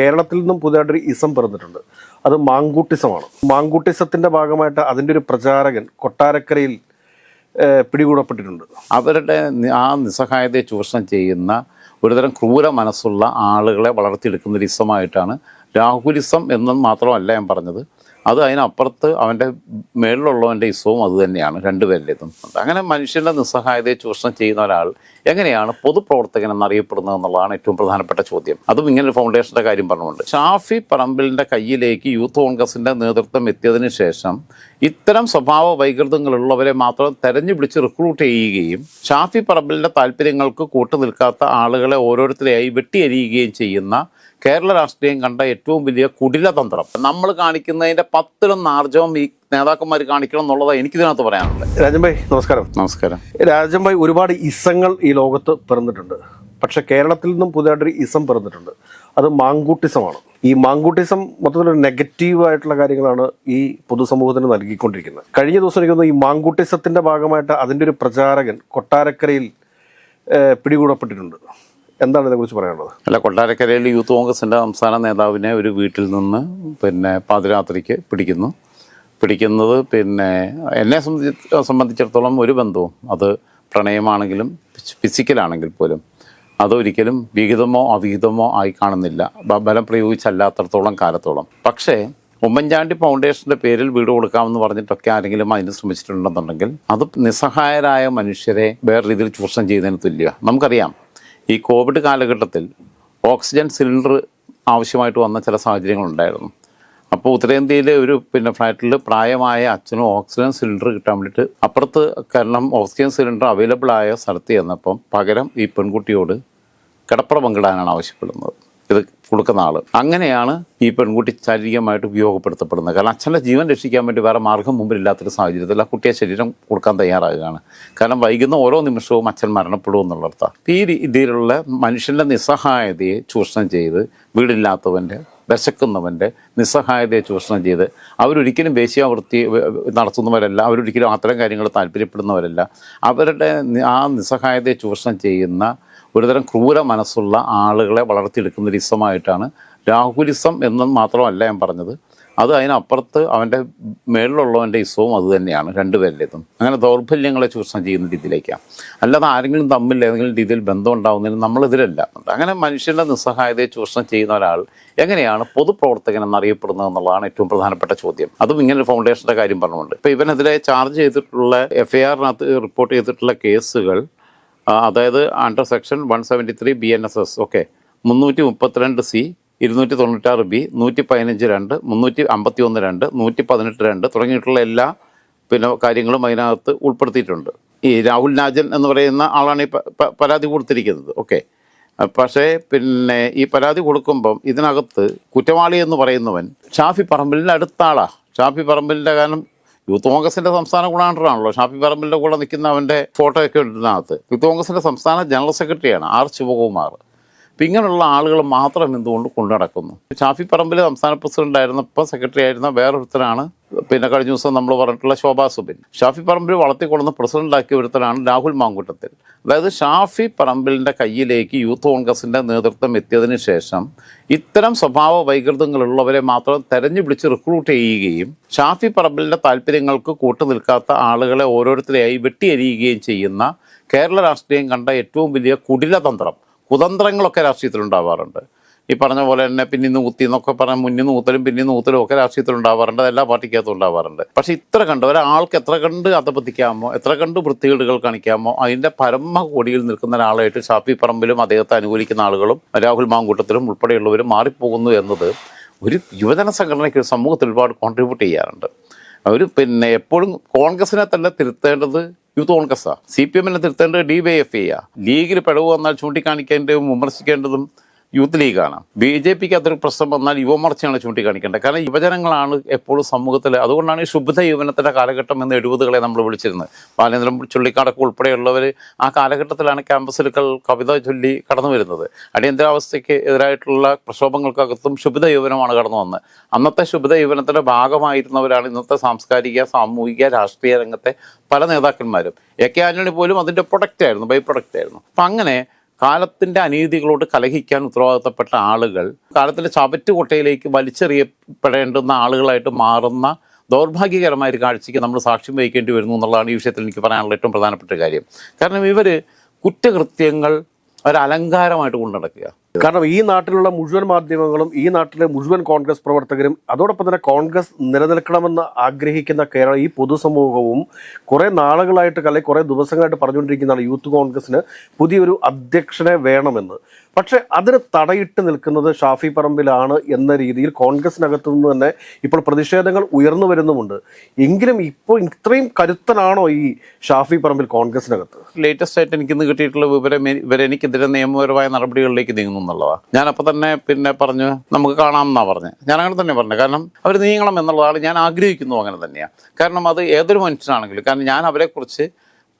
കേരളത്തിൽ നിന്നും പുതിയതായിട്ടൊരു ഇസം പിറന്നിട്ടുണ്ട്. അത് മാങ്കൂട്ടിസമാണ്. മാങ്കൂട്ടിസത്തിന്റെ ഭാഗമായിട്ട് അതിന്റെ ഒരു പ്രചാരകൻ കൊട്ടാരക്കരയിൽ പിടികൂടപ്പെട്ടിട്ടുണ്ട്. അവരുടെ ആ നിസ്സഹായതയെ ചൂഷണം ചെയ്യുന്ന ഒരുതരം ക്രൂര മനസ്സുള്ള ആളുകളെ വളർത്തിയെടുക്കുന്ന ഒരു ഇസമായിട്ടാണ് രാഹുലിസം എന്നും മാത്രമല്ല ഞാൻ പറഞ്ഞത്. അത് അതിനപ്പുറത്ത് അവന്റെ മേളിലുള്ളവന്റെ ഇസവും അത് തന്നെയാണ് രണ്ടുപേരിലേതും അങ്ങനെ മനുഷ്യന്റെ നിസ്സഹായതയെ ചൂഷണം ചെയ്യുന്ന ഒരാൾ എങ്ങനെയാണ് പൊതുപ്രവർത്തകൻ എന്നറിയപ്പെടുന്നത് എന്നുള്ളതാണ് ഏറ്റവും പ്രധാനപ്പെട്ട ചോദ്യം. അതും ഇങ്ങനെ ഫൗണ്ടേഷന്റെ കാര്യം പറഞ്ഞുകൊണ്ട്. ഷാഫി പറമ്പിലിന്റെ കയ്യിലേക്ക് യൂത്ത് കോൺഗ്രസിന്റെ നേതൃത്വം എത്തിയതിനു ശേഷം ഇത്തരം സ്വഭാവ വൈകൃതങ്ങളുള്ളവരെ മാത്രം തെരഞ്ഞു പിടിച്ച് റിക്രൂട്ട് ചെയ്യുകയും ഷാഫി പറമ്പിലിന്റെ താല്പര്യങ്ങൾക്ക് കൂട്ടുനിൽക്കാത്ത ആളുകളെ ഓരോരുത്തരെയായി വെട്ടിയരിയുകയും ചെയ്യുന്ന കേരള രാഷ്ട്രീയം കണ്ട ഏറ്റവും വലിയ കുടിലതന്ത്രം നമ്മൾ കാണിക്കുന്നതിന്റെ പത്തിലൊന്ന് ആർജവം ഈ നേതാക്കന്മാർ കാണിക്കണം എനിക്ക് എനിക്കിതിനകത്ത് പറയാനുള്ളത്. രാജൻഭായ് നമസ്കാരം. നമസ്കാരം. രാജൻഭായ് ഒരുപാട് ഇസങ്ങൾ ഈ ലോകത്ത് പിറന്നിട്ടുണ്ട്. പക്ഷെ കേരളത്തിൽ നിന്നും പുതിയതായിട്ടൊരു ഇസം പിറന്നിട്ടുണ്ട്. അത് മാങ്കൂട്ടിസമാണ്. ഈ മാങ്കൂട്ടിസം മൊത്തത്തിലൊരു നെഗറ്റീവ് ആയിട്ടുള്ള കാര്യങ്ങളാണ് ഈ പൊതുസമൂഹത്തിന് നൽകിക്കൊണ്ടിരിക്കുന്നത്. കഴിഞ്ഞ ദിവസം എനിക്ക് തോന്നുന്നു ഈ മാങ്കൂട്ടിസത്തിന്റെ ഭാഗമായിട്ട് അതിന്റെ ഒരു പ്രചാരകൻ കൊട്ടാരക്കരയിൽ പിടികൂടപ്പെട്ടിട്ടുണ്ട്. എന്താണ് ഇതിനെക്കുറിച്ച് പറയാനുള്ളത്? അല്ല കൊട്ടാരക്കരയിൽ യൂത്ത് കോൺഗ്രസിന്റെ സംസ്ഥാന നേതാവിനെ ഒരു വീട്ടിൽ നിന്ന് പിന്നെ പാതിരാത്രിക്ക് പിടിക്കുന്നു. പിടിക്കുന്നത് പിന്നെ എന്നെ സംബന്ധിച്ച് സംബന്ധിച്ചിടത്തോളം ഒരു ബന്ധവും അത് പ്രണയമാണെങ്കിലും ഫിസിക്കലാണെങ്കിൽ പോലും അതൊരിക്കലും വിഹിതമോ അവിഹിതമോ ആയി കാണുന്നില്ല. ബലം പ്രയോഗിച്ചല്ലാത്തടത്തോളം കാലത്തോളം. പക്ഷേ ഉമ്മൻചാണ്ടി ഫൗണ്ടേഷന്റെ പേരിൽ വീട് കൊടുക്കാമെന്ന് പറഞ്ഞിട്ടൊക്കെ ആരെങ്കിലും അതിന് ശ്രമിച്ചിട്ടുണ്ടെന്നുണ്ടെങ്കിൽ അത് നിസ്സഹായരായ മനുഷ്യരെ വേറെ രീതിയിൽ ചൂഷണം ചെയ്യുന്നതിന് തുല്യ. നമുക്കറിയാം ഈ കോവിഡ് കാലഘട്ടത്തിൽ ഓക്സിജൻ സിലിണ്ടർ ആവശ്യമായിട്ട് വന്ന ചില സാഹചര്യങ്ങളുണ്ടായിരുന്നു. അപ്പോൾ ഉത്തരേന്ത്യയിലെ ഒരു പിന്നെ ഫ്ലാറ്റിൽ പ്രായമായ അച്ഛനും ഓക്സിജൻ സിലിണ്ടർ കിട്ടാൻ വേണ്ടിയിട്ട് അപ്പുറത്ത് കാരണം ഓക്സിജൻ സിലിണ്ടർ അവൈലബിൾ ആയ സ്ഥലത്ത് ചെന്നപ്പം പകരം ഈ പെൺകുട്ടിയോട് കിടപ്പറ പങ്കിടാനാണ് ആവശ്യപ്പെടുന്നത്. ഇത് കൊടുക്കുന്ന ആൾ അങ്ങനെയാണ് ഈ പെൺകുട്ടി ശാരീരികമായിട്ട് ഉപയോഗപ്പെടുത്തപ്പെടുന്നത്. കാരണം അച്ഛന്റെ ജീവൻ രക്ഷിക്കാൻ വേണ്ടി വേറെ മാർഗം മുമ്പിലില്ലാത്തൊരു സാഹചര്യത്തിൽ ആ കുട്ടിയെ ശരീരം കൊടുക്കാൻ തയ്യാറാകുകയാണ്. കാരണം വൈകുന്ന ഓരോ നിമിഷവും അച്ഛൻ മരണപ്പെടും എന്നുള്ളർത്ഥം ഈ രീതിയിലുള്ള മനുഷ്യന്റെ നിസ്സഹായതയെ ചൂഷണം ചെയ്ത് വീടില്ലാത്തവന്റെ വിശക്കുന്നവന്റെ നിസ്സഹായതയെ ചൂഷണം ചെയ്ത് അവരൊരിക്കലും വേശ്യാവൃത്തി നടത്തുന്നവരല്ല അവരൊരിക്കലും അത്തരം കാര്യങ്ങൾ താല്പര്യപ്പെടുന്നവരല്ല. അവരുടെ ആ നിസ്സഹായതയെ ചൂഷണം ചെയ്യുന്ന ഒരുതരം ക്രൂര മനസ്സുള്ള ആളുകളെ വളർത്തിയെടുക്കുന്ന ഒരു ഇസമായിട്ടാണ് രാഹുലിസം എന്ന് മാത്രമല്ല ഞാൻ പറഞ്ഞത്. അത് അതിനപ്പുറത്ത് അവന്റെ മേളിലുള്ളവന്റെ ഇസവും അത് തന്നെയാണ് രണ്ടുപേരിലേതും അങ്ങനെ ദൗർബല്യങ്ങളെ ചൂഷണം ചെയ്യുന്ന രീതിയിലേക്കാണ് അല്ലാതെ ആരെങ്കിലും തമ്മിൽ ഏതെങ്കിലും രീതിയിൽ ബന്ധം ഉണ്ടാകുന്നതിന് നമ്മളെതിരല്ല അങ്ങനെ മനുഷ്യന്റെ നിസ്സഹായതയെ ചൂഷണം ചെയ്യുന്ന ഒരാൾ എങ്ങനെയാണ് പൊതുപ്രവർത്തകൻ എന്നറിയപ്പെടുന്നത് എന്നുള്ളതാണ് ഏറ്റവും പ്രധാനപ്പെട്ട ചോദ്യം. അതും ഇങ്ങനെ ഫൗണ്ടേഷന്റെ കാര്യം പറഞ്ഞുകൊണ്ട്. ഇപ്പോൾ ഇവനെതിരെ ചാർജ് ചെയ്തിട്ടുള്ള എഫ് ഐ ആറിനകത്ത് റിപ്പോർട്ട് ചെയ്തിട്ടുള്ള കേസുകൾ അതായത് under section one seventy three B N S S okay മുന്നൂറ്റി മുപ്പത്തിരണ്ട് സി ഇരുന്നൂറ്റി തൊണ്ണൂറ്റാറ് ബി നൂറ്റി പതിനഞ്ച് രണ്ട് മുന്നൂറ്റി അമ്പത്തി ഒന്ന് രണ്ട് നൂറ്റി പതിനെട്ട് രണ്ട് തുടങ്ങിയിട്ടുള്ള എല്ലാ പിന്നെ കാര്യങ്ങളും അതിനകത്ത് ഉൾപ്പെടുത്തിയിട്ടുണ്ട്. ഈ രാഹുൽ രാജൻ എന്ന് പറയുന്ന ആളാണ് ഈ പരാതി കൊടുത്തിരിക്കുന്നത്. ഓക്കെ പക്ഷേ പിന്നെ ഈ പരാതി കൊടുക്കുമ്പം ഇതിനകത്ത് കുറ്റവാളി എന്ന് പറയുന്നവൻ ഷാഫി പറമ്പലിന്റെ അടുത്ത ആളാ ഷാഫി പറമ്പലിന്റെ കാരണം യൂത്ത് കോൺഗ്രസിന്റെ സംസ്ഥാന ഗുണാണ്ടറാണല്ലോ ഷാഫി പറമ്പിലിന്റെ കൂടെ നിൽക്കുന്ന അവന്റെ ഫോട്ടോ ഒക്കെ ഉണ്ട് യൂത്ത് കോൺഗ്രസിന്റെ സംസ്ഥാന ജനറൽ സെക്രട്ടറിയാണ് ആർ ശിവകുമാർ. അപ്പം ഇങ്ങനെയുള്ള ആളുകൾ മാത്രം എന്തുകൊണ്ട് കൊണ്ടു നടക്കുന്നു? ഷാഫി പറമ്പിൽ സംസ്ഥാന പ്രസിഡന്റ് ആയിരുന്നപ്പോൾ സെക്രട്ടറി ആയിരുന്ന വേറൊരുത്തനാണ്. പിന്നെ കഴിഞ്ഞ ദിവസം നമ്മൾ പറഞ്ഞിട്ടുള്ള ശോഭാ സുബിൻ. ഷാഫി പറമ്പിൽ വളർത്തിക്കൊള്ളുന്ന പ്രസിഡന്റാക്കിയ ഒരുത്തനാണ് രാഹുൽ മാങ്കുട്ടത്തിൽ. അതായത് ഷാഫി പറമ്പിലിന്റെ കയ്യിലേക്ക് യൂത്ത് കോൺഗ്രസിന്റെ നേതൃത്വം എത്തിയതിനു ശേഷം ഇത്തരം സ്വഭാവ വൈകൃതങ്ങളുള്ളവരെ മാത്രം തെരഞ്ഞു പിടിച്ച് റിക്രൂട്ട് ചെയ്യുകയും ഷാഫി പറമ്പിലിന്റെ താല്പര്യങ്ങൾക്ക് കൂട്ടു നിൽക്കാത്ത ആളുകളെ ഓരോരുത്തരെയായി വെട്ടിയെരിയുകയും ചെയ്യുന്ന കേരള രാഷ്ട്രീയം കണ്ട ഏറ്റവും വലിയ കുടിലതന്ത്രം കുതന്ത്രങ്ങളൊക്കെ രാഷ്ട്രീയത്തിലുണ്ടാവാറുണ്ട്. ഈ പറഞ്ഞ പോലെ തന്നെ പിന്നിന്ന് കുത്തി എന്നൊക്കെ പറഞ്ഞ ഊത്തലും പിന്നിൽ നിന്ന് ഊത്തലും ഒക്കെ രാഷ്ട്രീയത്തിൽ ഉണ്ടാവാറുണ്ട് എല്ലാ പാർട്ടിക്കകത്തും ഉണ്ടാവാറുണ്ട്. പക്ഷേ ഇത്ര കണ്ട് ഒരാൾക്ക് എത്ര കണ്ട് അധപതിക്കാമോ എത്ര കണ്ട് വൃത്തികേടുകൾ കാണിക്കാമോ അതിന്റെ പരമ കോടിയിൽ നിൽക്കുന്ന ഒരാളായിട്ട് ഷാഫി പറമ്പിലും അദ്ദേഹത്തെ അനുകൂലിക്കുന്ന ആളുകളും രാഹുൽ മാങ്കൂട്ടത്തിലും ഉൾപ്പെടെയുള്ളവരും മാറിപ്പോകുന്നു എന്നത് ഒരു യുവജന സംഘടനയ്ക്ക് സമൂഹത്തിൽ ഒരുപാട് കോൺട്രിബ്യൂട്ട് ചെയ്യാറുണ്ട്. അവർ പിന്നെ എപ്പോഴും കോൺഗ്രസിനെ തന്നെ തിരുത്തേണ്ടത് യൂത്ത് കോൺഗ്രസ്സാണ് സി പി എമ്മിനെ തിരുത്തേണ്ടത് ഡി വൈ എഫ് ഐ ലീഗിൽ പിഴവ് വന്നാൽ ചൂണ്ടിക്കാണിക്കേണ്ടതും വിമർശിക്കേണ്ടതും യൂത്ത് ലീഗാണ്. ബി ജെ പിക്ക് അതൊരു പ്രശ്നം വന്നാൽ യുവമോർച്ചയാണ് ചൂണ്ടിക്കാണിക്കേണ്ടത്. കാരണം യുവജനങ്ങളാണ് എപ്പോഴും സമൂഹത്തിൽ അതുകൊണ്ടാണ് ഈ ശുദ്ധ യുവനത്തിന്റെ കാലഘട്ടം എന്ന് എഴുപതുകളെ നമ്മൾ വിളിച്ചിരുന്നത്. ബാലേന്ദ്രൻ ചുള്ളിക്കാടൊക്കെ ഉൾപ്പെടെയുള്ളവർ ആ കാലഘട്ടത്തിലാണ് ക്യാമ്പസിലുകൾ കവിത ചൊല്ലി കടന്നു വരുന്നത്. അടിയന്തരാവസ്ഥയ്ക്ക് എതിരായിട്ടുള്ള പ്രക്ഷോഭങ്ങൾക്കകത്തും ശുഭിത യുവനമാണ് കടന്നു വന്നത്. അന്നത്തെ ശുഭിത യുവനത്തിന്റെ ഭാഗമായിരുന്നവരാണ് ഇന്നത്തെ സാംസ്കാരിക സാമൂഹിക രാഷ്ട്രീയ രംഗത്തെ പല നേതാക്കന്മാരും. എ കെ ആന്റണി പോലും അതിന്റെ പ്രൊഡക്റ്റ് ആയിരുന്നു ബൈ പ്രൊഡക്റ്റ് ആയിരുന്നു. അപ്പം അങ്ങനെ കാലത്തിന്റെ അനീതികളോട് കലഹിക്കാൻ ഉത്തരവാദിത്തപ്പെട്ട ആളുകൾ കാലത്തിന്റെ ചവറ്റുകൊട്ടയിലേക്ക് വലിച്ചെറിയപ്പെടേണ്ടുന്ന ആളുകളായിട്ട് മാറുന്ന ദൗർഭാഗ്യകരമായ ഒരു കാഴ്ചയ്ക്ക് നമ്മൾ സാക്ഷ്യം വഹിക്കേണ്ടി വരുന്നു എന്നുള്ളതാണ് ഈ വിഷയത്തിൽ എനിക്ക് പറയാനുള്ള ഏറ്റവും പ്രധാനപ്പെട്ട കാര്യം. കാരണം ഇവർ കുറ്റകൃത്യങ്ങൾ ഒരു അലങ്കാരമായിട്ട് കൊണ്ടു നടക്കുക കാരണം ഈ നാട്ടിലുള്ള മുഴുവൻ മാധ്യമങ്ങളും ഈ നാട്ടിലെ മുഴുവൻ കോൺഗ്രസ് പ്രവർത്തകരും അതോടൊപ്പം തന്നെ കോൺഗ്രസ് നിലനിൽക്കണമെന്ന് ആഗ്രഹിക്കുന്ന കേരള ഈ പൊതുസമൂഹവും കുറെ നാളുകളായിട്ട് അല്ലെങ്കിൽ കുറെ ദിവസങ്ങളായിട്ട് പറഞ്ഞുകൊണ്ടിരിക്കുന്നതാണ് യൂത്ത് കോൺഗ്രസിന് പുതിയൊരു അധ്യക്ഷനെ വേണമെന്ന്. പക്ഷെ അതിന് തടയിട്ട് നിൽക്കുന്നത് ഷാഫി പറമ്പിലാണ് എന്ന രീതിയിൽ കോൺഗ്രസിനകത്തു നിന്ന് തന്നെ ഇപ്പോൾ പ്രതിഷേധങ്ങൾ ഉയർന്നു വരുന്നുമുണ്ട്. എങ്കിലും ഇപ്പോൾ ഇത്രയും കരുത്തനാണോ ഈ ഷാഫി പറമ്പിൽ കോൺഗ്രസിനകത്ത്? ലേറ്റസ്റ്റ് ആയിട്ട് എനിക്കിന്ന് കിട്ടിയിട്ടുള്ള വിവരം ഇവരെനിക്കെതിരെ നിയമപരമായ നടപടികളിലേക്ക് നീങ്ങുന്നു എന്നുള്ളതാണ് ഞാനപ്പോൾ തന്നെ പിന്നെ പറഞ്ഞു നമുക്ക് കാണാം എന്നാ പറഞ്ഞത് ഞാൻ അങ്ങനെ തന്നെ പറഞ്ഞു. കാരണം അവർ നീങ്ങണം എന്നുള്ളതാണ് ഞാൻ ആഗ്രഹിക്കുന്നു അങ്ങനെ തന്നെയാണ് കാരണം അത് ഏതൊരു മനുഷ്യനാണെങ്കിലും കാരണം ഞാൻ അവരെക്കുറിച്ച്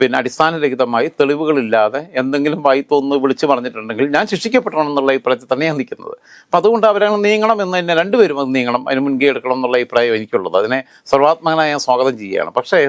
പിന്നെ അടിസ്ഥാനരഹിതമായി തെളിവുകളില്ലാതെ എന്തെങ്കിലും വായി തോന്നുന്നു വിളിച്ചു പറഞ്ഞിട്ടുണ്ടെങ്കിൽ ഞാൻ ശിക്ഷിക്കപ്പെടണം എന്നുള്ള അഭിപ്രായത്തിൽ തന്നെയാണ് നിൽക്കുന്നത്. അപ്പം അതുകൊണ്ട് അവരങ്ങനെ നീങ്ങണം എന്ന് തന്നെ രണ്ടുപേരും അത് നീങ്ങണം. അതിന് മുൻകൈ എടുക്കണം എന്നുള്ള അഭിപ്രായം എനിക്കുള്ളത്. അതിനെ സർവാത്മകനായ ഞാൻ സ്വാഗതം ചെയ്യുകയാണ്. പക്ഷേ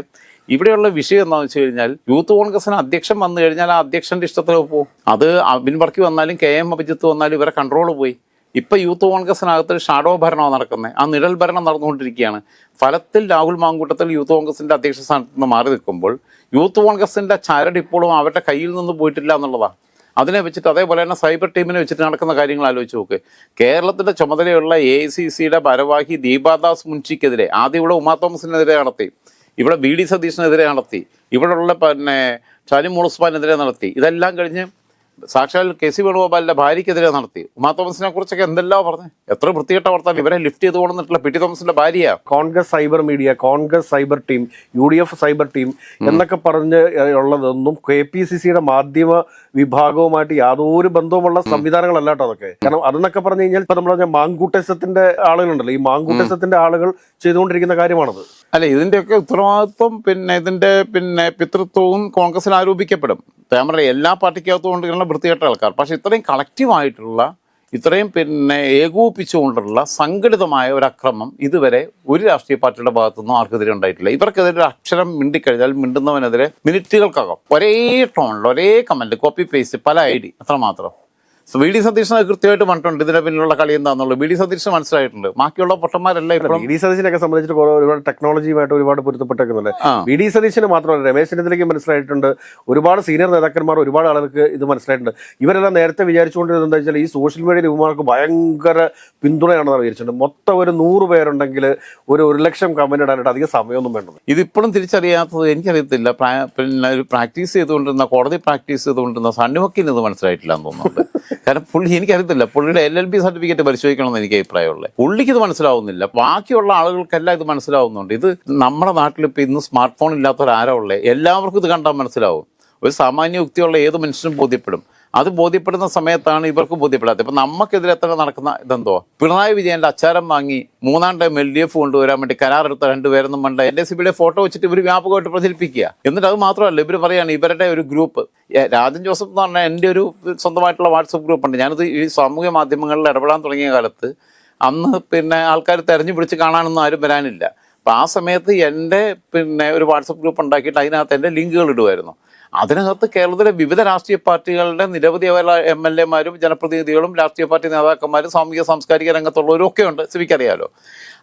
ഇവിടെയുള്ള വിഷയം എന്താണെന്ന് വെച്ച് കഴിഞ്ഞാൽ യൂത്ത് കോൺഗ്രസിന് അധ്യക്ഷൻ വന്നു കഴിഞ്ഞാൽ ആ അധ്യക്ഷന്റെ ഇഷ്ടത്തിന് പോകും അത് അബിൻ വർക്കി വന്നാലും കെ എം അഭിജിത്ത് വന്നാലും ഇവരെ കൺട്രോൾ പോയി. ഇപ്പൊ യൂത്ത് കോൺഗ്രസിനകത്ത് ഷാഡോ ഭരണമാണ് നടക്കുന്നത് ആ നിഴൽ ഭരണം നടന്നുകൊണ്ടിരിക്കുകയാണ്. ഫലത്തിൽ രാഹുൽ മാങ്കൂട്ടത്തിൽ യൂത്ത് കോൺഗ്രസിന്റെ അധ്യക്ഷ സ്ഥാനത്ത് നിന്ന് മാറി നിൽക്കുമ്പോൾ യൂത്ത് കോൺഗ്രസിന്റെ ചരട് ഇപ്പോഴും അവരുടെ കയ്യിൽ നിന്ന് പോയിട്ടില്ല എന്നുള്ളതാണ് അതിനെ വെച്ചിട്ട് അതേപോലെ തന്നെ സൈബർ ടീമിനെ വെച്ചിട്ട് നടക്കുന്ന കാര്യങ്ങൾ ആലോചിച്ച് നോക്ക്. കേരളത്തിന്റെ ചുമതലയുള്ള എ സി സിയുടെ ഭാരവാഹി ദീപാദാസ് മുൻഷിക്കെതിരെ ആദ്യം ഇവിടെ ഉമാ തോമസിനെതിരെ നടത്തി. ഇവിടെ ബി ഡി സതീഷിനെതിരെ നടത്തി. ഇവിടെയുള്ള പിന്നെ ഷാനി ഉസ്മാനെതിരെ നടത്തി. ഇതെല്ലാം കഴിഞ്ഞ് സാക്ഷാൽ കെ സി വേണുഗോപാലിന്റെ ഭാര്യയ്ക്കെതിരെ നടത്തി. ഉമാ തോമസിനെ കുറിച്ചൊക്കെ എന്തെല്ലാം പറഞ്ഞു? എത്ര വൃത്തികെട്ട വാർത്ത ഇവരെ ലിഫ്റ്റ് ചെയ്ത് കൊണ്ടിട്ടുള്ള പി ടി തോമസിന്റെ ഭാര്യ Congress cyber media Congress cyber team U D F cyber team എന്നൊക്കെ പറഞ്ഞ് ഉള്ളതൊന്നും കെ പി സി സിയുടെ മാധ്യമ വിഭാഗവുമായിട്ട് യാതൊരു ബന്ധവുമുള്ള സംവിധാനങ്ങളല്ല കേട്ടോ അതൊക്കെ. കാരണം അതെന്നൊക്കെ പറഞ്ഞു കഴിഞ്ഞാൽ ഇപ്പൊ നമ്മൾ പറഞ്ഞ മാങ്കൂട്ടസത്തിന്റെ ആളുകളുണ്ടല്ലോ. ഈ മാങ്കൂട്ടസത്തിന്റെ ആളുകൾ ചെയ്തുകൊണ്ടിരിക്കുന്ന കാര്യമാണത്. അല്ല ഇതിന്റെയൊക്കെ ഉത്തരവാദിത്വം പിന്നെ ഇതിന്റെ പിന്നെ പിതൃത്വവും കോൺഗ്രസിൽ ആരോപിക്കപ്പെടും. പറയാം എല്ലാ പാർട്ടിക്കകത്തും കൊണ്ടിരിക്കുന്ന വൃത്തികെട്ട ആൾക്കാർ. പക്ഷേ ഇത്രയും കളക്റ്റീവായിട്ടുള്ള ഇത്രയും പിന്നെ ഏകോപിപ്പിച്ചുകൊണ്ടുള്ള സംഘടിതമായ ഒരു അക്രമം ഇതുവരെ ഒരു രാഷ്ട്രീയ പാർട്ടിയുടെ ഭാഗത്തുനിന്നും ആർക്കെതിരെ ഉണ്ടായിട്ടില്ല. ഇവർക്കെതിരെ ഒരു അക്ഷരം മിണ്ടിക്കഴിഞ്ഞാൽ മിണ്ടുന്നവനെതിരെ മിനിറ്റുകൾക്കകം. ഒരേ ടോണിൽ ഒരേ കമന്റ് കോപ്പി പേസ്റ്റ് പല ഐ ഡി അത്രമാത്രം. വി ഡി സതീശന് കൃത്യമായിട്ട് പറഞ്ഞിട്ടുണ്ട്. ഇതിന്റെ പിന്നിലുള്ള കളി എന്താണെന്നുള്ളത്. വി ഡി സതീശന് മനസ്സിലായിട്ടുണ്ട്. ബാക്കിയുള്ള പൊട്ടന്മാരെല്ലാം വി ഡി സതീശനൊക്കെ സംബന്ധിച്ചിട്ട് ഒരുപാട് ടെക്നോളജിയുമായിട്ട് ഒരുപാട് പൊരുത്തപ്പെട്ടേക്കുന്നുണ്ട്. വി ഡി സതീശന് മാത്രമല്ല രമേശ് ചെന്നിത്തലയ്ക്ക് മനസ്സിലായിട്ടുണ്ട്. ഒരുപാട് സീനിയർ നേതാക്കന്മാർ ഒരുപാട് ആളുകൾക്ക് ഇത് മനസ്സിലായിട്ടുണ്ട്. ഇവരെല്ലാം നേരത്തെ വിചാരിച്ചുകൊണ്ടിരുന്നത് എന്താ വെച്ചാൽ ഈ സോഷ്യൽ മീഡിയയിൽ ഇവന്മാർക്ക് ഭയങ്കര പിന്തുണയാണെന്ന് വിചാരിച്ചിട്ടുണ്ട് മൊത്തം ഒരു നൂറ് പേരുണ്ടെങ്കിൽ ഒരു ഒരു ലക്ഷം കമന്റ് ഇടാനായിട്ട് അധികം സമയമൊന്നും വേണ്ടത്. ഇതിപ്പോഴും തിരിച്ചറിയാത്തത് എനിക്കറിയത്തില്ല. പിന്നെ ഒരു പ്രാക്ടീസ് ചെയ്തുകൊണ്ടിരുന്ന കോടതി പ്രാക്ടീസ് ചെയ്തുകൊണ്ടിരുന്ന സണ്ണിവക്കിന് ഇത് മനസ്സിലായിട്ടില്ല എന്ന് തോന്നുന്നുണ്ട്. കാരണം പുള്ളി എനിക്കറിയത്തില്ല. പുള്ളിയുടെ എൽ എൽ ബി സർട്ടിഫിക്കറ്റ് പരിശോധിക്കണമെന്ന് എനിക്ക് അഭിപ്രായമുള്ളത് പുള്ളിക്ക് ഇത് മനസ്സിലാവുന്നില്ല. ബാക്കിയുള്ള ആളുകൾക്കെല്ലാം ഇത് മനസ്സിലാവുന്നുണ്ട്. ഇത് നമ്മുടെ നാട്ടിൽ ഇപ്പം ഇന്ന് സ്മാർട്ട് ഫോൺ ഇല്ലാത്തവരാരാ ഉള്ളത് എല്ലാവർക്കും ഇത് കണ്ടാൽ മനസ്സിലാവും. ഒരു സാമാന്യ യുക്തിയുള്ള ഏത് മനുഷ്യനും ബോധ്യപ്പെടും. അത് ബോധ്യപ്പെടുന്ന സമയത്താണ് ഇവർക്ക് ബോധ്യപ്പെടാത്തത്. ഇപ്പം നമുക്കെതിരെ തന്നെ നടക്കുന്ന ഇതെന്തോ? പിണറായി വിജയന്റെ അച്ചാരം വാങ്ങി മൂന്നാം ടൈം എൽ ഡി എഫ് കൊണ്ടുവരാൻ വേണ്ടി കരാറെടുത്ത രണ്ടുപേരെന്നും വേണ്ട എൻ എസ് സിബിയുടെ ഫോട്ടോ വെച്ചിട്ട് ഇവർ വ്യാപകമായിട്ട് പ്രചരിപ്പിക്കുക. എന്നിട്ട് അത് മാത്രമല്ല ഇവർ പറയുകയാണ് ഇവരുടെ ഒരു ഗ്രൂപ്പ്. രാജൻ ജോസഫ് എന്ന് പറഞ്ഞാൽ എന്റെ ഒരു സ്വന്തമായിട്ടുള്ള വാട്സപ്പ് ഗ്രൂപ്പ് ഉണ്ട് ഞാനത് ഈ സാമൂഹ്യ മാധ്യമങ്ങളിൽ ഇടപെടാൻ തുടങ്ങിയ കാലത്ത് അന്ന് പിന്നെ ആൾക്കാർ തെരഞ്ഞു പിടിച്ച് കാണാനൊന്നും ആരും വരാനില്ല. അപ്പം ആ സമയത്ത് എന്റെ പിന്നെ ഒരു വാട്സപ്പ് ഗ്രൂപ്പ് ഉണ്ടാക്കിയിട്ട് അതിനകത്ത് എന്റെ ലിങ്കുകൾ ഇടുമായിരുന്നു. അതിനകത്ത് കേരളത്തിലെ വിവിധ രാഷ്ട്രീയ പാർട്ടികളുടെ നിരവധി എം എൽ എമാരും ജനപ്രതിനിധികളും രാഷ്ട്രീയ പാർട്ടി നേതാക്കന്മാരും സാമൂഹിക സാംസ്കാരിക രംഗത്തുള്ളവരും ഒക്കെ ഉണ്ട്. സിവിക്കറിയാലോ?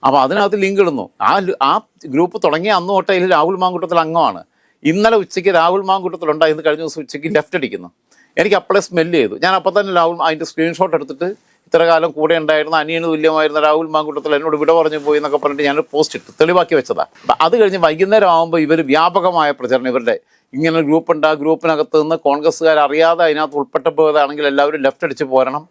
അപ്പോൾ അതിനകത്ത് ലിങ്ക് ഇടുന്നു. ആ ആ ഗ്രൂപ്പ് തുടങ്ങിയ അന്ന് തൊട്ടേ ഇതിൽ രാഹുൽ മാങ്കൂട്ടത്തിൽ അംഗമാണ്. ഇന്നലെ ഉച്ചയ്ക്ക് രാഹുൽ മാങ്കൂട്ടത്തിൽ ഉണ്ടായിരുന്നു കഴിഞ്ഞ ദിവസം ഉച്ചയ്ക്ക് ലെഫ്റ്റ് അടിക്കുന്നു. എനിക്ക് അപ്പോഴേ സ്മെല്ല് ചെയ്തു. ഞാൻ അപ്പം തന്നെ രാഹുൽ അതിന്റെ സ്ക്രീൻഷോട്ട് എടുത്തിട്ട് ഇത്ര കാലം കൂടെ ഉണ്ടായിരുന്ന അനിയന് തുല്യമായിരുന്ന രാഹുൽ മാങ്കൂട്ടത്തിൽ എന്നോട് വിട പറഞ്ഞു പോയി എന്നൊക്കെ പറഞ്ഞിട്ട് ഞാൻ പോസ്റ്റ് ഇട്ടു. തെളിവാക്കി വെച്ചതാണ് അത് കഴിഞ്ഞ് വൈകുന്നേരം ആകുമ്പോൾ ഇവർ വ്യാപകമായ പ്രചരണം. ഇവരുടെ ഇങ്ങനെ ഒരു ഗ്രൂപ്പ് ഉണ്ട്. ആ ഗ്രൂപ്പിനകത്ത് നിന്ന് കോൺഗ്രസ്സുകാർ അറിയാതെ അതിനകത്ത് ഉൾപ്പെട്ടു പോയതാണെങ്കിൽ എല്ലാവരും ലെഫ്റ്റ് അടിച്ച് പോരണം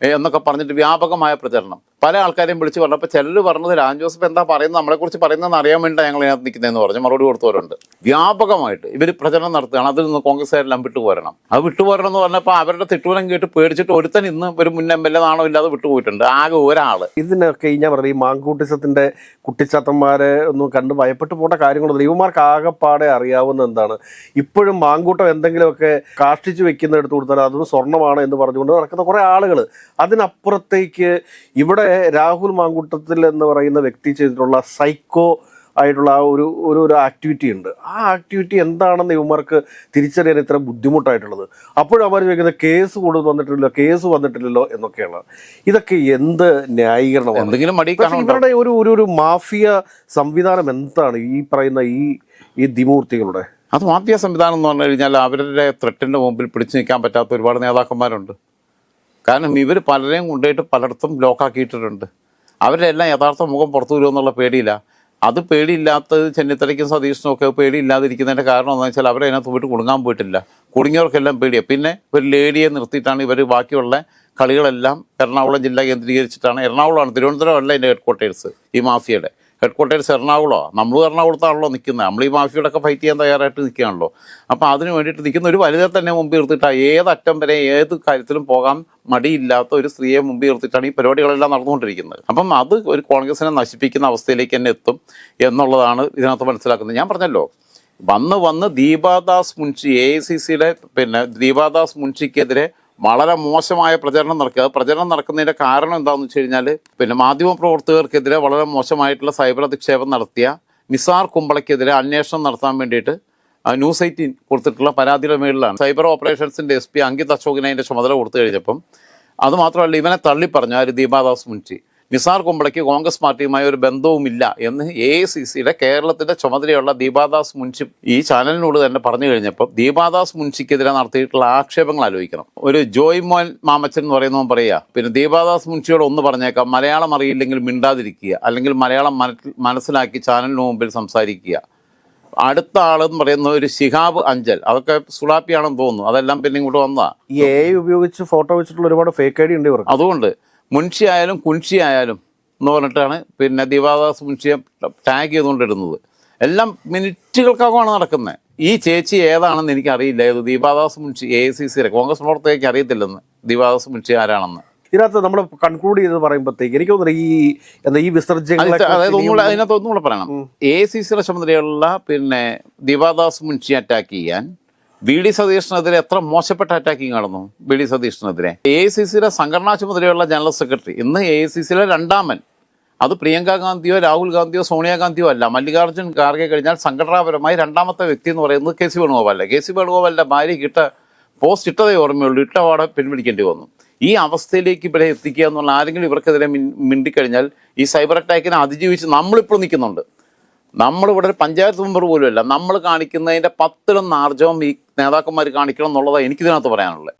എന്നൊക്കെ പറഞ്ഞിട്ട് വ്യാപകമായ പ്രചരണം. പല ആൾക്കാരെയും വിളിച്ച് പറഞ്ഞപ്പോൾ ചിലർ പറഞ്ഞത് രാജ് ജോസഫ് എന്താ പറയുന്നത്? നമ്മളെ കുറിച്ച് പറയുന്നതെന്ന് അറിയാൻ വേണ്ടിയാണ് ഞങ്ങൾ ഇതിനകത്ത് നിൽക്കുന്നതെന്ന് പറഞ്ഞ്. മറുപടി കൊടുത്തവരുണ്ട്. വ്യാപകമായിട്ട് ഇവർ പ്രചരണം നടത്തുകയാണ്. അതിൽ നിന്ന് കോൺഗ്രസ്സുകാരെല്ലാം വിട്ടുപോരണം. അത് വിട്ടുപോരണം എന്ന് പറഞ്ഞപ്പോൾ അവരുടെ തിട്ടുവരം കേട്ട് പേടിച്ചിട്ട് ഒരുത്തൻ ഇന്ന് ഒരു മുൻ എം എൽ എ നാണോ ഇല്ലാതെ വിട്ടുപോയിട്ടുണ്ട്. ആകെ ഒരാൾ ഇതിനൊക്കെ ഞാൻ പറഞ്ഞ ഈ മാങ്കൂട്ടിസത്തിന്റെ കുട്ടിച്ചാത്തന്മാരെ ഒന്നും കണ്ട് ഭയപ്പെട്ടു പോകേണ്ട കാര്യങ്ങളൊന്നും ഇവന്മാർക്ക് ആകെപ്പാടെ അറിയാവുന്ന എന്താണ്? ഇപ്പോഴും മാങ്കൂട്ടം എന്തെങ്കിലുമൊക്കെ കാഷ്ടിച്ച് വെക്കുന്ന എടുത്തു കൊടുത്താൽ അതൊന്നും സ്വർണമാണ് എന്ന് പറഞ്ഞുകൊണ്ട് നടക്കുന്ന കുറേ ആളുകൾ അതിനപ്പുറത്തേക്ക് ഇവിടെ രാഹുൽ മാങ്കൂട്ടത്തിൽ എന്ന് പറയുന്ന വ്യക്തി ചെയ്തിട്ടുള്ള സൈക്കോ ആയിട്ടുള്ള ആ ഒരു ഒരു ഒരു ആക്ടിവിറ്റി ഉണ്ട്. ആ ആക്ടിവിറ്റി എന്താണെന്ന് ഇവന്മാർക്ക് തിരിച്ചറിയാൻ ഇത്ര ബുദ്ധിമുട്ടായിട്ടുള്ളത്. അപ്പോഴും അവർ ചോദിക്കുന്നത് കേസ് കൊണ്ടു വന്നിട്ടില്ലല്ലോ കേസ് വന്നിട്ടില്ലല്ലോ എന്നൊക്കെയാണ്. ഇതൊക്കെ എന്ത് ന്യായീകരണമാണ്? ഇവരുടെ ഒരു ഒരു ഒരു മാഫിയ സംവിധാനം എന്താണ് ഈ പറയുന്ന ഈ ഈ ദിമൂർത്തികളുടെ അത് മാഫിയ സംവിധാനം എന്ന് പറഞ്ഞു കഴിഞ്ഞാൽ അവരുടെ ത്രെട്ടിന്റെ മുമ്പിൽ പിടിച്ചു നിൽക്കാൻ പറ്റാത്ത ഒരുപാട് നേതാക്കന്മാരുണ്ട്. കാരണം ഇവർ പലരെയും കൊണ്ടുപോയിട്ട് പലയിടത്തും ബ്ലോക്കാക്കിയിട്ടിട്ടുണ്ട് അവരുടെ എല്ലാം യഥാർത്ഥ മുഖം പുറത്തു വരുമെന്നുള്ള പേടിയില്ല. അത് പേടിയില്ലാത്തത് ചെന്നിത്തലയ്ക്കും സതീഷിനും ഒക്കെ പേടിയില്ലാതിരിക്കുന്നതിന്റെ കാരണം എന്താണെന്ന് വെച്ചാൽ അവരെ അതിനകത്ത് പോയിട്ട് കുടുങ്ങാൻ പോയിട്ടില്ല. കുടുങ്ങിയവർക്കെല്ലാം പേടിയാണ് പിന്നെ ഒരു ലേഡിയെ നിർത്തിയിട്ടാണ് ഇവർ ബാക്കിയുള്ള കളികളെല്ലാം എറണാകുളം ജില്ല കേന്ദ്രീകരിച്ചിട്ടാണ്. എറണാകുളമാണ് തിരുവനന്തപുരം അല്ല എന്റെ ഹെഡ് ക്വാർട്ടേഴ്സ് ഈ മാഫിയയുടെ. ഹെഡ് ക്വാർട്ടേഴ്സ് എറണാകുളമാണ് നമ്മൾ എറണാകുളത്താണല്ലോ നിൽക്കുന്നത് നമ്മൾ ഈ മാഫിയോടൊക്കെ ഫൈറ്റ് ചെയ്യാൻ തയ്യാറായിട്ട് നിൽക്കുകയാണല്ലോ അപ്പോൾ അതിന് വേണ്ടിയിട്ട് നിൽക്കുന്ന ഒരു വനിത തന്നെ മുമ്പ് നിർത്തിയിട്ടാണ് ഏത് അറ്റം വരെ ഏത് കാര്യത്തിലും പോകാൻ മടിയില്ലാത്ത ഒരു സ്ത്രീയെ മുമ്പ് നിർത്തിയിട്ടാണ് ഈ പരിപാടികളെല്ലാം നടന്നുകൊണ്ടിരിക്കുന്നത്. അപ്പം അത് ഒരു കോൺഗ്രസിനെ നശിപ്പിക്കുന്ന അവസ്ഥയിലേക്ക് തന്നെ എത്തും എന്നുള്ളതാണ് ഇതിനകത്ത് മനസ്സിലാക്കുന്നത്. ഞാൻ പറഞ്ഞല്ലോ വന്ന് വന്ന് Deepa Das Munshi A I C സിയുടെ പിന്നെ ദീപാദാസ് മുൻഷിക്കെതിരെ വളരെ മോശമായ പ്രചരണം നടക്കുക. പ്രചരണം നടക്കുന്നതിന്റെ കാരണം എന്താണെന്ന് വെച്ച് കഴിഞ്ഞാൽ പിന്നെ മാധ്യമ പ്രവർത്തകർക്കെതിരെ വളരെ മോശമായിട്ടുള്ള സൈബർ അധിക്ഷേപം നടത്തിയ നിസാർ കുമ്പളയ്ക്കെതിരെ അന്വേഷണം നടത്താൻ വേണ്ടിയിട്ട് ന്യൂസ് എയ്റ്റീൻ കൊടുത്തിട്ടുള്ള പരാതിയുടെ മേളിലാണ്. സൈബർ ഓപ്പറേഷൻസിന്റെ എസ് പി അങ്കിത് അശോകിനെ അതിന്റെ ചുമതല കൊടുത്തു കഴിഞ്ഞപ്പം അതുമാത്രമല്ല ഇവനെ തള്ളിപ്പറഞ്ഞു ആര് ദീപാദാസ് മുൻഷി. നിസാർ കുമ്പളയ്ക്ക് കോൺഗ്രസ് പാർട്ടിയുമായി ഒരു ബന്ധവുമില്ല എന്ന് എ ഐ സി സിയുടെ കേരളത്തിന്റെ ചുമതലയുള്ള ദീപാദാസ് മുൻഷി ഈ ചാനലിനോട് തന്നെ പറഞ്ഞു കഴിഞ്ഞപ്പോൾ ദീപാദാസ് മുൻഷിക്കെതിരെ നടത്തിയിട്ടുള്ള ആക്ഷേപങ്ങൾ ആലോചിക്കണം. ഒരു ജോയ് മോൻ മാമച്ചൻ എന്ന് പറയുന്നവൻ പറയുക പിന്നെ ദീപാദാസ് മുൻഷിയോട് ഒന്ന് പറഞ്ഞേക്കാം മലയാളം അറിയില്ലെങ്കിൽ മിണ്ടാതിരിക്കുക അല്ലെങ്കിൽ മലയാളം മനസ്സി- മനസ്സിലാക്കി ചാനലിന് മുമ്പിൽ സംസാരിക്കുക. അടുത്ത ആളെന്ന് പറയുന്ന ഒരു ശിഹാബ് അഞ്ചൽ അതൊക്കെ സുളാപ്പിയാണെന്ന് തോന്നുന്നു അതെല്ലാം പിന്നെ ഇങ്ങോട്ട് വന്നതാ. ഈ എ ഉപയോഗിച്ച് ഫോട്ടോ വെച്ചിട്ടുള്ള ഒരുപാട് ഫേക്ക് ഐ ഡി ഉണ്ട് അതുകൊണ്ട് മുൻഷി ആയാലും കുൻഷി ആയാലും എന്ന് പറഞ്ഞിട്ടാണ് പിന്നെ ദിവാദാസ് മുൻഷിയെ ടാഗ് ചെയ്തുകൊണ്ടിരുന്നത്. എല്ലാം മിനിറ്റുകൾക്കകമാണ് നടക്കുന്നത്. ഈ ചേച്ചി ഏതാണെന്ന് എനിക്കറിയില്ല. ഏത് ദീപാദാസ് മുൻഷി എ സി സിയുടെ കോൺഗ്രസ് പ്രവർത്തകയ്ക്ക് അറിയത്തില്ലെന്ന് ദീപാദാസ് മുൻഷി ആരാണെന്ന്. ഇതിനകത്ത് നമ്മൾ കൺക്ലൂഡ് ചെയ്ത് പറയുമ്പോഴത്തേക്ക് എനിക്ക് തോന്നുന്നു ഈ എന്താ ഈ വിസർജ്യങ്ങൾ അതായത് ഒന്നുകൂടെ അതിനകത്ത് ഒന്നുകൂടെ പറയണം. എ സി സിയുടെ ചുമതലയുള്ള പിന്നെ ദീപാദാസ് മുൻഷി അറ്റാക്ക് ചെയ്യാൻ ബി ഡി സതീഷിനെതിരെ എത്ര മോശപ്പെട്ട അറ്റാക്കിംഗ് നടന്നു ബി ഡി സതീഷിനെതിരെ എ ഐ സി സിയുടെ സംഘടനാ ചുമതലയുള്ള ജനറൽ സെക്രട്ടറി. ഇന്ന് എ ഐ സി സിയിലെ രണ്ടാമൻ. അത് പ്രിയങ്ക ഗാന്ധിയോ രാഹുൽ ഗാന്ധിയോ സോണിയാഗാന്ധിയോ അല്ല. മല്ലികാർജുൻ ഖാർഗെ കഴിഞ്ഞാൽ സംഘടനാപരമായി രണ്ടാമത്തെ വ്യക്തി എന്ന് പറയുന്നത് കെ സി വേണുഗോപാലല്ല? കെ സി വേണുഗോപാലിന്റെ ഭാര്യ കിട്ട പോസ്റ്റ് ഇട്ടതേ ഓർമ്മയുള്ളൂ. ഇട്ട പാടെ പിൻവലിക്കേണ്ടി വന്നു. ഈ അവസ്ഥയിലേക്ക് ഇവരെ എത്തിക്കുക എന്നുള്ള ആരെങ്കിലും ഇവർക്കെതിരെ മിണ്ടിക്കഴിഞ്ഞാൽ ഈ സൈബർ അറ്റാക്കിനെ അതിജീവിച്ച് നമ്മളിപ്പോൾ നിൽക്കുന്നുണ്ട്. നമ്മളിവിടെ ഒരു പഞ്ചായത്ത് മെമ്പർ പോലും അല്ല നമ്മൾ കാണിക്കുന്നതിന്റെ പത്തിലൊന്ന് ആർജവം ഈ നേതാക്കന്മാർ കാണിക്കണം എന്നുള്ളതാണ് എനിക്കിതിനകത്ത് പറയാനുള്ളത്.